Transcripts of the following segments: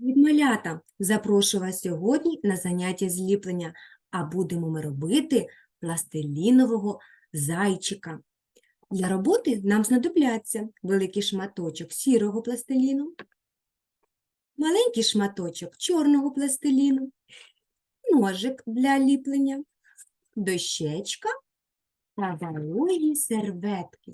Від малята запрошую вас сьогодні на заняття зліплення, а будемо ми робити пластилінового зайчика. Для роботи нам знадобляться великий шматочок сірого пластиліну, маленький шматочок чорного пластиліну, ножик для ліплення, дощечка та вологі серветки.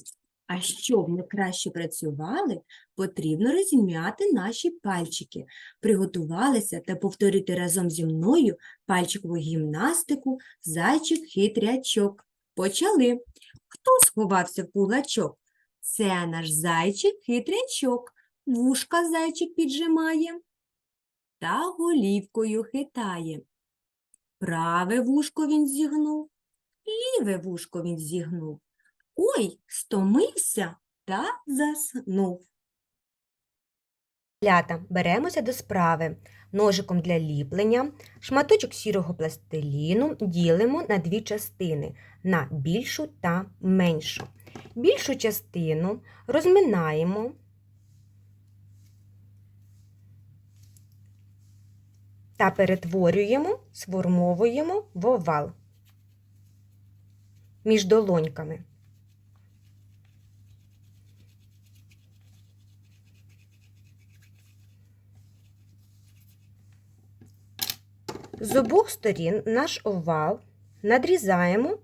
А щоб ми краще працювали, потрібно розім'яти наші пальчики, приготувалися та повторити разом зі мною пальчикову гімнастику зайчик-хитрячок. Почали. Хто сховався в кулачок? Це наш зайчик-хитрячок. Вушка зайчик піджимає та голівкою хитає. Праве вушко він зігнув, ліве вушко він зігнув. Ой, стомився та заснув. Лята, беремося до справи. Ножиком для ліплення шматочок сірого пластиліну ділимо на дві частини на більшу та меншу. Більшу частину розминаємо та перетворюємо, сформовуємо в овал між долоньками. З обох сторін наш овал надрізаємо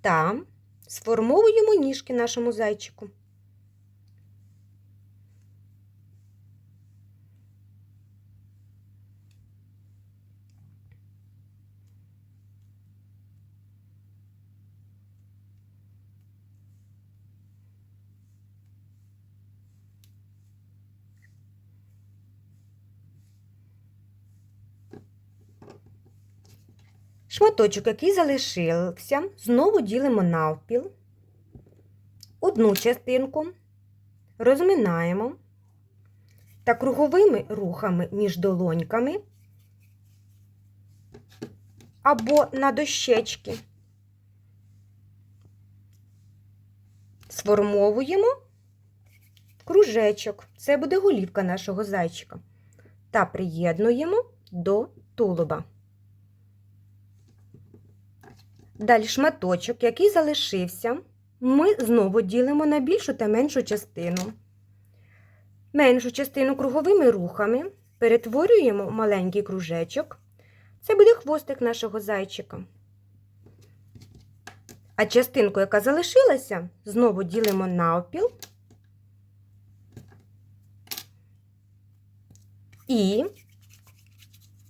та сформовуємо ніжки нашому зайчику. Шматочок, який залишився, знову ділимо навпіл. Одну частинку розминаємо та круговими рухами між долоньками або на дощечки сформовуємо кружечок. Це буде голівка нашого зайчика. Та приєднуємо до тулуба. Далі шматочок, який залишився, ми знову ділимо на більшу та меншу частину. Меншу частину круговими рухами перетворюємо в маленький кружечок. Це буде хвостик нашого зайчика. А частинку, яка залишилася, знову ділимо навпіл і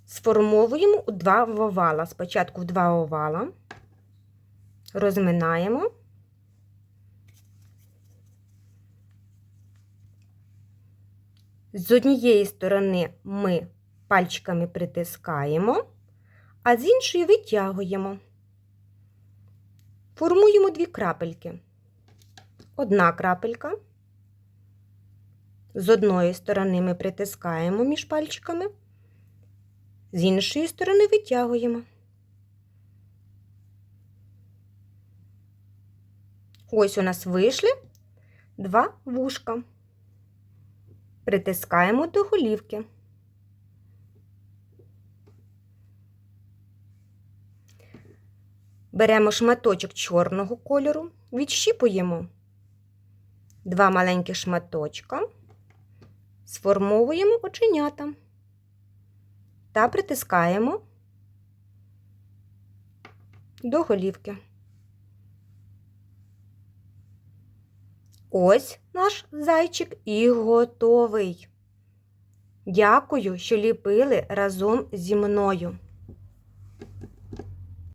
сформовуємо у два овала. Спочатку в два овала розминаємо. З однієї сторони ми пальчиками притискаємо, а з іншої витягуємо. Формуємо дві крапельки. Одна крапелька. З одної сторони ми притискаємо між пальчиками, з іншої сторони витягуємо. Ось у нас вийшли два вушка. Притискаємо до голівки. Беремо шматочок чорного кольору, відщіпуємо два маленькі шматочка, сформовуємо оченята та притискаємо до голівки. Ось наш зайчик і готовий. Дякую, що ліпили разом зі мною.